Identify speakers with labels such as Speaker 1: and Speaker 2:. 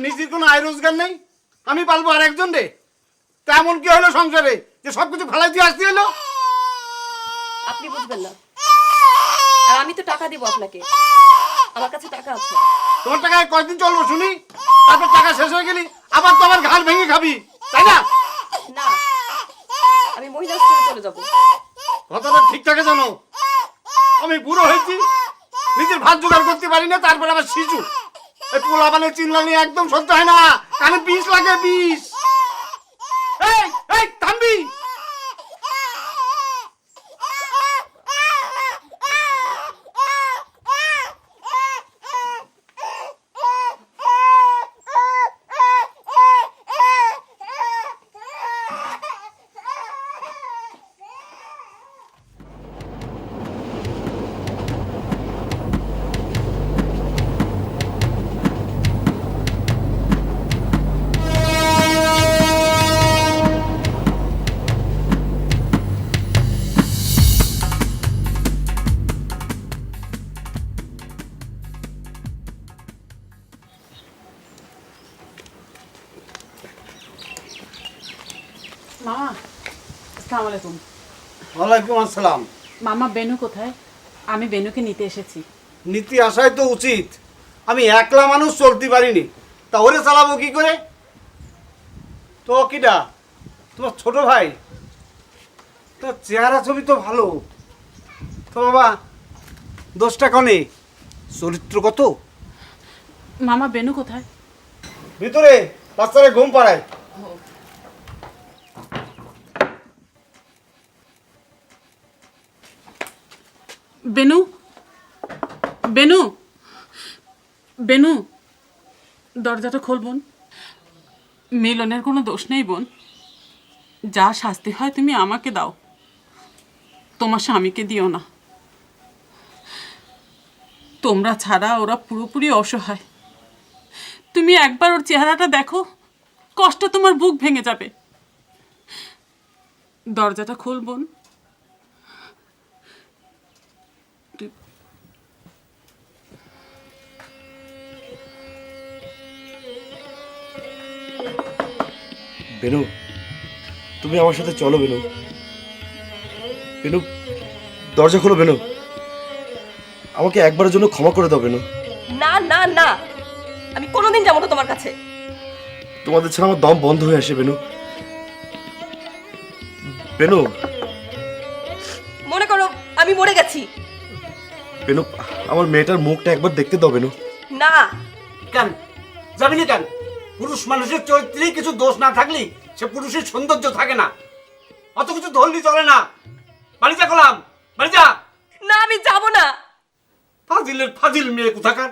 Speaker 1: কোনো আয় রোজগার নেই? আমি পালবো আর একজন রে তেমন কি হলো সংসারে? যে সব কিছু ফালাই দিয়ে আসতে হলো?
Speaker 2: আপনি বুঝবেন না। আর আমি তো টাকা দিব আপনাকে। আমার কাছে টাকা আছে।
Speaker 1: তোমার টাকায় কয়দিন চলবো শুনি? তারপর টাকা শেষ হয়ে গেলি আবার তো আমার ঘাড় ভেঙে খাবি তাই না?
Speaker 2: না আমি মহিলা স্টোরে চলে যাব।
Speaker 1: কথাটা ঠিক থাকে জানো? আমি বুড়ো হয়েছি নিজের ভাত জোগাড় করতে পারি না তারপর আবার শিশু এই পোলা মানে চিনলানি একদম সহ্য হয় না। কানে বিষ লাগে, বিষ। এই এই, থামবি।
Speaker 3: মামা আসসালামু আলাইকুম।
Speaker 1: ওয়ালাইকুম আসসালাম।
Speaker 3: মামা বেনু কোথায়? আমি বেনুকে নিতে এসেছি।
Speaker 1: নীতি আসাই তো উচিত। আমি একলা মানুষ চলতে পারিনি। তা ওরে চালাবো কি করে? তো কিটা তোমার ছোট ভাই তো চেহারা ছবি তো ভালো। তো বাবা দোষটা কনে? চরিত্র কত?
Speaker 3: মামা বেনু কোথায়?
Speaker 1: ভিতরে বাচ্চারা ঘুম পাড়ায়।
Speaker 3: বেনু? বেনু? বেনু? দরজাটা খোল বোন। মিলনের কোনো দোষ নেই বোন। যা শাস্তি হয় তুমি আমাকে দাও। তোমার স্বামীকে দিও না। তোমরা ছাড়া ওরা পুরোপুরি অসহায়। তুমি একবার ওর চেহারাটা দেখো, কষ্ট তোমার বুক ভেঙে যাবে। দরজাটা খোল বোন
Speaker 4: তুমি আমার সাথে চলো বেনু। বেনু দরজা খোলো বেনু। আমাকে একবারের জন্য ক্ষমা করে দাও বেনু।
Speaker 2: না না না। আমি কোনোদিন যাব না তোমার কাছে।
Speaker 4: তোমাদের ছাড়া আমার দম বন্ধ হয়ে আসে বেনু। বেনু।
Speaker 2: মনে করো আমি মরে গেছি।
Speaker 4: বেনু আমার মেয়েটার মুখটা একবার দেখতে দাও বেনু।
Speaker 2: না।
Speaker 1: কেন? যাবি না কেন? পুরুষ মানুষের চরিত্রেই কিছু দোষ না থাকলে সে পুরুষের সৌন্দর্য থাকে না। অত কিছু ধরলি চলে না। বাড়ি যা করলাম বাড়ি যা।
Speaker 2: না আমি যাব না।
Speaker 1: ফাজিলের ফাজিল মেয়ে কোথাকার?